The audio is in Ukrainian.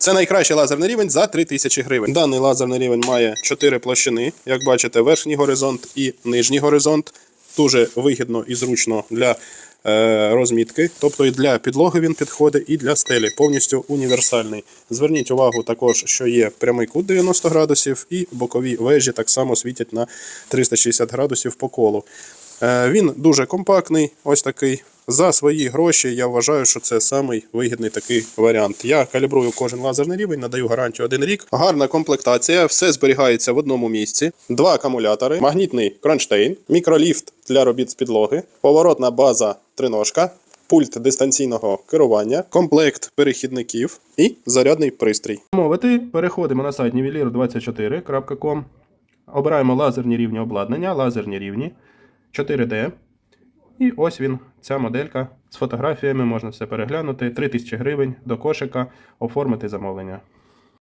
Це найкращий лазерний рівень за 3000 гривень. Даний лазерний рівень має 4 площини. Як бачите, верхній горизонт і нижній горизонт. Дуже вигідно і зручно для е, розмітки. Тобто і для підлоги він підходить, і для стелі. Повністю універсальний. Зверніть увагу також, що є прямий кут 90 градусів, і бокові вежі так само світять на 360 градусів по колу. Е, Він дуже компактний, ось такий. За свої гроші я вважаю, що це самий вигідний такий варіант. Я калібрую кожен лазерний рівень, надаю гарантію один рік. Гарна комплектація, все зберігається в одному місці. Два акумулятори, магнітний кронштейн, мікроліфт для робіт з підлоги, поворотна база триножка, пульт дистанційного керування, комплект перехідників і зарядний пристрій. Мовити, переходимо на сайт nivelir24.com, обираємо лазерні рівні обладнання, лазерні рівні 4D. І ось він, ця моделька з фотографіями, можна все переглянути. 3000 гривень до кошика, оформити замовлення.